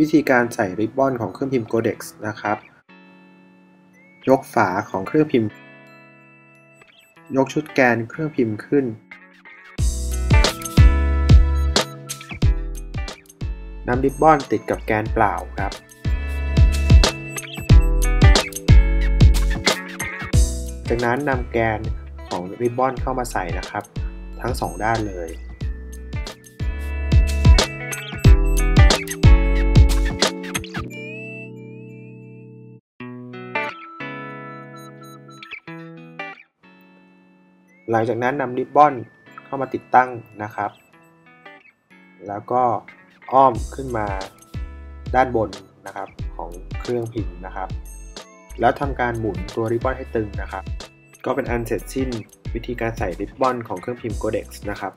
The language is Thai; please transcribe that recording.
วิธีการใส่ริบบอนของเครื่องพิมพ์ Codex นะครับ ยกฝาของเครื่องพิมพ์ ยกชุดแกนเครื่องพิมพ์ขึ้นนำริบบอนติดกับแกนเปล่าครับ จากนั้นนำแกนของริบบอนเข้ามาใส่นะครับ ทั้งสองด้านเลย หลังจากนั้นนำริบบอนเข้ามาติดตั้งนะครับ แล้วก็อ้อมขึ้นมาด้านบนนะครับของเครื่องพิมพ์นะครับ แล้วทำการหมุนตัวริบบอนให้ตึงนะครับ ก็เป็นอันเสร็จสิ้นวิธีการใส่ริบบอนของเครื่องพิมพ์ Codex นะครับ